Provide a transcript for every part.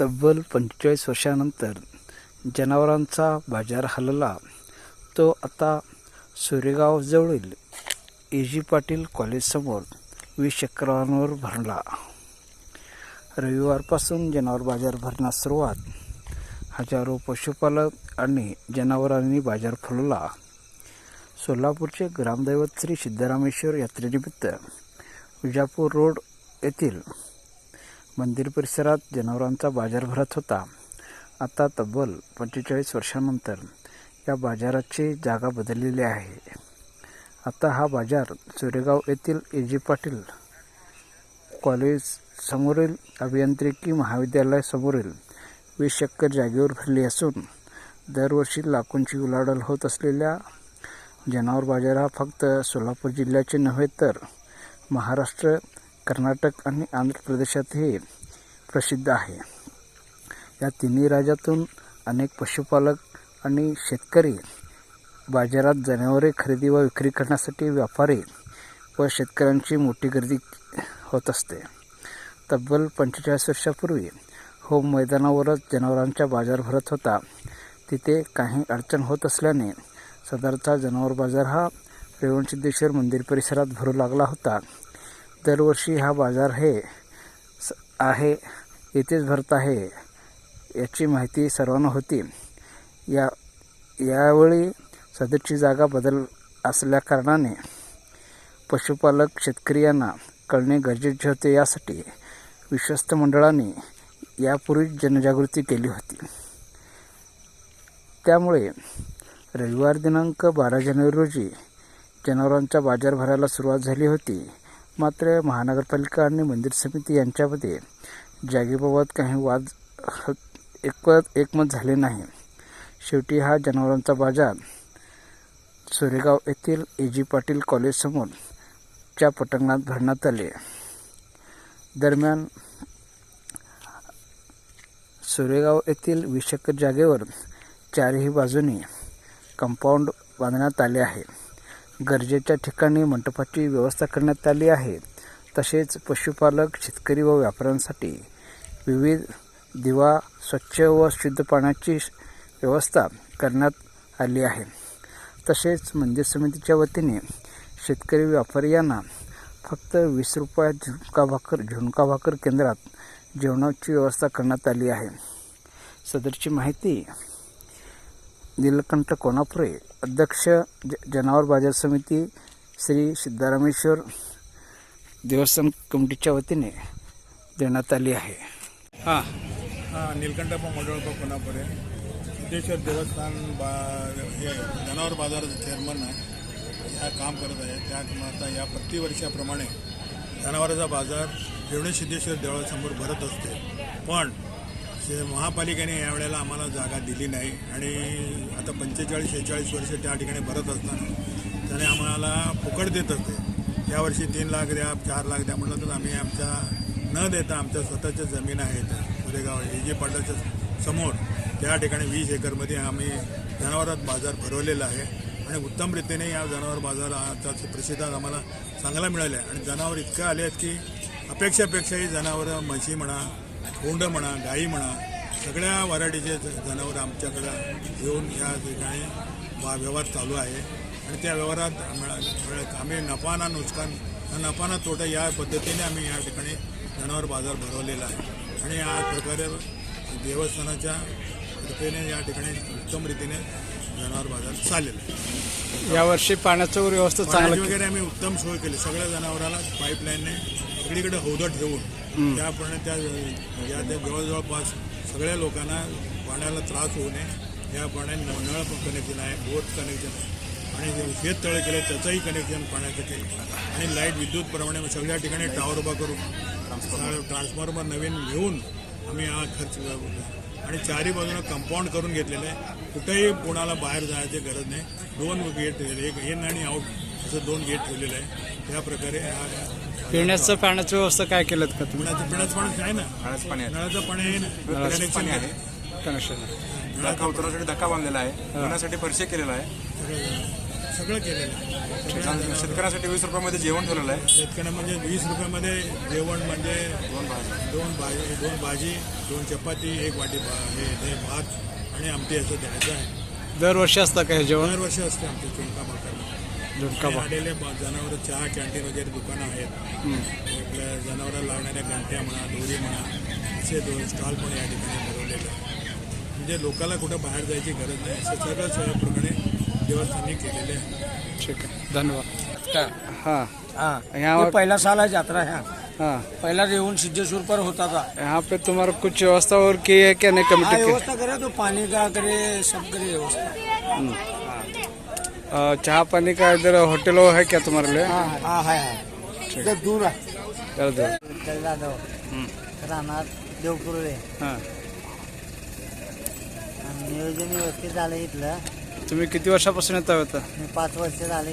तब्बल पंचेचाळीस वर्षानंतर जनावरांचा बाजार हलला. तो आता सुरेगावजवळील ए जी पाटील कॉलेजसमोर वीस चक्रांवर भरला. रविवारपासून जनावर बाजार भरण्यास सुरुवात. हजारो पशुपालक आणि जनावरांनी बाजार फुलला. सोलापूरचे ग्रामदैवत श्री सिद्धरामेश्वर यात्रेनिमित्त विजापूर रोड येथील मंदिर परिसरात जनावरांचा बाजार भरत होता. आता तब्बल पंचेचाळीस वर्षानंतर या बाजाराची जागा बदललेली आहे. आता हा बाजार सुरेगाव येथील ए. जी. पाटील कॉलेज समोरील अभियांत्रिकी महाविद्यालयासमोरील वीस चक्कर जागेवर भरली असून दरवर्षी लाखोंची उलाढाल होत असलेल्या जनावर बाजार हा फक्त सोलापूर जिल्ह्याचे नव्हे तर महाराष्ट्र कर्नाटक आणि आंध्र प्रदेशात हे प्रसिद्ध आहे. या तिन्ही राज्यातून अनेक पशुपालक आणि शेतकरी बाजारात जनावरे खरेदी व विक्री करण्यासाठी व्यापारी व शेतकऱ्यांची मोठी गर्दी होत असते. तब्बल पंचेचाळीस वर्षापूर्वी हो मैदानावरच जनावरांचा बाजार भरत होता. तिथे काही अडचण होत असल्याने सदरचा जनावर बाजार हा रेवणसिद्धेश्वर मंदिर परिसरात भरू लागला होता. दरवर्षी हा बाजार हे स- आहे येथेच भरत आहे याची माहिती सर्वांना होती. या यावेळी सदरची जागा बदल असल्याकारणाने पशुपालक शेतकरी यांना कळणे गरजेचे होते यासाठी विश्वस्त मंडळाने यापूर्वीच जनजागृती केली होती. त्यामुळे रविवार दिनांक बारा जानेवारी रोजी जनावरांचा बाजार भरायला सुरुवात झाली होती. मात्र महानगरपालिका आणि मंदिर समिती यांच्यामध्ये जागेबाबत काही वाद ह- एकमत एकमत झाले नाही. शेवटी हा जनावरांचा बाजार सुरेगाव येथील ए. जी. पाटील कॉलेजसमोर च्या पटांगणात भरण्यात आले. दरम्यान सुरेगाव येथील वीस जागेवर चारही बाजूनी कंपाऊंड बांधण्यात आले आहे. गरजेच्या ठिकाणी मंडपाची व्यवस्था करण्यात आली आहे. तसेच पशुपालक शेतकरी व व्यापाऱ्यांसाठी विविध दिवा स्वच्छ व शुद्ध पाण्याची व्यवस्था करण्यात आली आहे. तसेच मंदिर समितीच्या वतीने शेतकरी व्यापारी यांना फक्त वीस रुपयात झुणका भाकर झुणका भाकर केंद्रात जेवणाची व्यवस्था करण्यात आली आहे. सदरची माहिती नीलकंठ कोणापुरे अध्यक्ष ज जनावर बाजार समिती श्री सिद्धारामेश्वर देवस्थान कमिटीच्या वतीने देण्यात आली आहे. हां हा निलकंठप्प मंडळप्प कोणापुरे सिद्धेश्वर देवस्थान बा हे जनावर बाजाराचे चेअरमन ह्या काम करत आहे. त्या आता या प्रतिवर्षाप्रमाणे जनावराचा बाजार रेवणे सिद्धेश्वर देवळासमोर भरत असते. पण ते महापालिकेने यावेळेला आम्हाला जागा दिली नाही आणि आता पंचेचाळीस शेहेचाळीस वर्ष त्या ठिकाणी भरत असताना त्याने आम्हाला फुकट देत असते. यावर्षी तीन लाख द्या चार लाख द्या म्हटलं तर आम्ही आमच्या न देता आमच्या स्वतःच्या जमीन आहेत सुरेगाव ए जे पाटाच्या समोर. त्या ठिकाणी वीस एकरमध्ये आम्ही जनावरात बाजार भरवलेला आहे आणि उत्तम रीतीने या जनावर बाजाराचा प्रसिद्धात आम्हाला चांगला मिळाला आहे. आणि जनावर इतकं आले आहेत की अपेक्षापेक्षाही जनावरं म्हशी म्हणा कोंड म्हणा गाई म्हणा सगळ्या व्हरायटीचे जनावर आमच्याकडं येऊन या ठिकाणी वा व्यवहार चालू आहे. आणि त्या व्यवहारात आम्ही नफा ना नुकसान नफा ना तोटा या पद्धतीने आम्ही या ठिकाणी जनावर बाजार भरवलेला आहे. आणि या प्रकारे देवस्थानाच्या कृपेने या ठिकाणी उत्तम रीतीने जनावर बाजार चाललेला आहे. यावर्षी पाण्याचं व्यवस्था चांगलं वगैरे आम्ही उत्तम सोय केली. सगळ्या जनावराला पाईपलाईनने सगळीकडे हौदं ठेवून त्याप्रमाणे त्या या त्या जवळजवळपास सगळ्या लोकांना पाण्याला त्रास होऊ नये. याप्रमाणे न- नळ कनेक्शन आहे बोट कनेक्शन आहे. आणि जे शेततळे केले त्याचंही कनेक्शन पाण्याचं केलं. आणि लाइट विद्युतप्रमाणे सगळ्या ठिकाणी टावर उभा करून ट्रान्सफॉर्मर नवीन घेऊन आम्ही हा खर्च आणि चारी बाजूला कंपाऊंड करून घेतलेलं आहे. कुठेही कोणाला बाहेर जायची गरज नाही. दोन गेट एक इन आणि आउट असं दोन गेट ठेवलेलं आहे. त्या प्रकारे हा पिण्याचं पाण्याची व्यवस्था काय केलं का तुम्ही? पिण्याचं पिण्याचं पाणी आहे ना. नळाचं पाणी आहे. नळाचं पाणी आहे ना. नळाचं पाणी आहे. कनेक्शन धक्का उतरवण्यासाठी धक्का बांधलेला आहे. धुण्यासाठी फरशी केलेला आहे. सगळं केलेलं आहे. शेतकऱ्यांसाठी वीस रुपयामध्ये जेवण ठेवलेलं आहे. शेतकऱ्यांना म्हणजे वीस रुपयामध्ये जेवण म्हणजे दोन भाजी दोन भाजी दोन भाजी दोन चपाती एक वाटी हे हे भात आणि आमटी असं द्यायचं आहे. दरवर्षी असतं काय जेवण? दरवर्षी असते आमच्या चुलका भाकर. झुणका भाकर आलेले जनावर चहा कॅन्टीन वगैरे दुकानं आहेत. आपल्या जनावराला लागणाऱ्या घंट्या म्हणा दोरी म्हणा असे दोन स्टॉल पण या ठिकाणी भरवलेले आहेत. म्हणजे लोकांना कुठं बाहेर जायची गरज नाही असं सगळं सोयाप्रमाणे देवस्थानी केलेले आहे. ठीक है धन्यवाद. हाँ. हाँ. यहाँ ये पहला साल है यात्रा है। पहला रेउन सिद्धेश्वर पर होता था। यहाँ पे तुम्हारा कुछ व्यवस्था और की है क्या? नहीं कमेटी की? व्यवस्था करे तो पानी का करे सब करे व्यवस्था। चाहा पानी का इधर होटल है क्या तुम्हारे लिए? हाँ हाँ इधर दूर है। इधर दो। विठ्ठल जाधव राहणार देवकुर्वे हां। आणि नियोजन व्यवस्थित झालं इथलं तुम्ही किती वर्षापासून येता होता मी पाच वर्ष झाले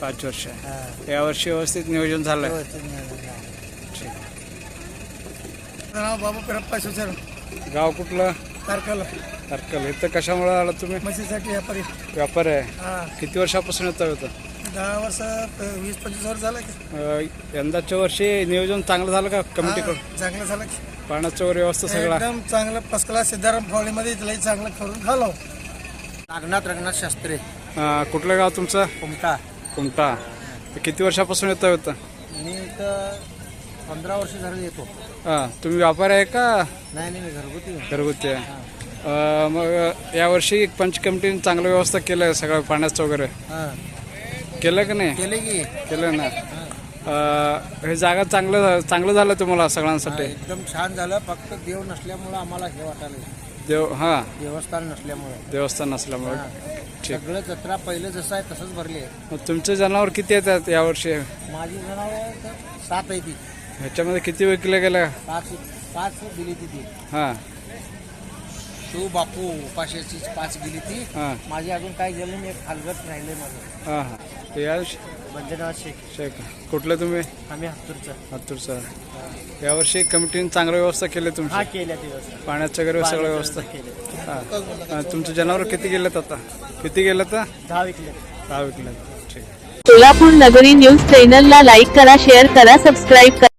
पाच वर्ष. हा, या वर्षी व्यवस्थित नियोजन झालंय. नियोजन झालं बाबू पेरप्पा सुचर गाव कुठलं? तारकल. तारकल. इथं कशामुळे आला तुम्ही? म्हशीसाठी व्यापारी. व्यापार आहे. हा. किती वर्षापासून येता होता दहा वर्ष वीस पंचवीस वर्ष झालं की. यंदाच्या वर्षी नियोजन चांगलं झालं का कमिटीकडून? चांगलं झालं की. पाण्याचं वगैरे व्यवस्था सगळा? एकदम चांगलं फर्स्ट क्लास सिद्धाराम फावलीमध्ये इथलंही चांगलं करून घालव नागनाथ रंगनाथ शास्त्री. अ, कुठलं गाव तुमचं? कुमटा. कुमटा. किती वर्षापासून येता होता मी इथं पंधरा वर्ष झालं येतो. हां तुम्ही व्यापारी आहे का? नाही नाही मी घरगुती. घरगुती आहे. अ, मग यावर्षी पंच कमिटीने चांगलं व्यवस्था केलं आहे सगळं पाण्याचं वगैरे. हा. केलं का नाही? केले की. केलं ना. अ, हे जागा चांगलं चांगलं झालं तुम्हाला सगळ्यांसाठी? एकदम छान झालं. फक्त देव नसल्यामुळं आम्हाला हे वाटायला देव हां. देवस्थान नसल्यामुळं. देवस्थान असल्यामुळे ठीक. सगळं जत्रा पहिलं जसं आहे तसंच भरली आहे. मग तुमचे जनावर किती येतात यावर्षी माझी जनावर सात आहे ती. ह्याच्यामध्ये किती विकले गेल्या? पाच पाच दिली ती. हां. बापू उपाशाची पाच दिली ती हां. माझी अजून काय गेलं नाही एक हलगट राहिले माझं. हां हां. या शेख. शेख. कुठलं तुम्ही? आम्ही हत्तूरचं. हातूरचा यावर्षी कमिटीने चांगलं व्यवस्था केली हा तुमची केल्या पाण्याचं वगैरे सगळं व्यवस्था. केले. हां. तुमचे जनावर किती गेलेत आता? किती गेलेत? दहा विकले. दहा विकलेत. ठीक. सोलापूर नगरी न्यूज चॅनलला लाईक करा शेअर करा सबस्क्राईब करा.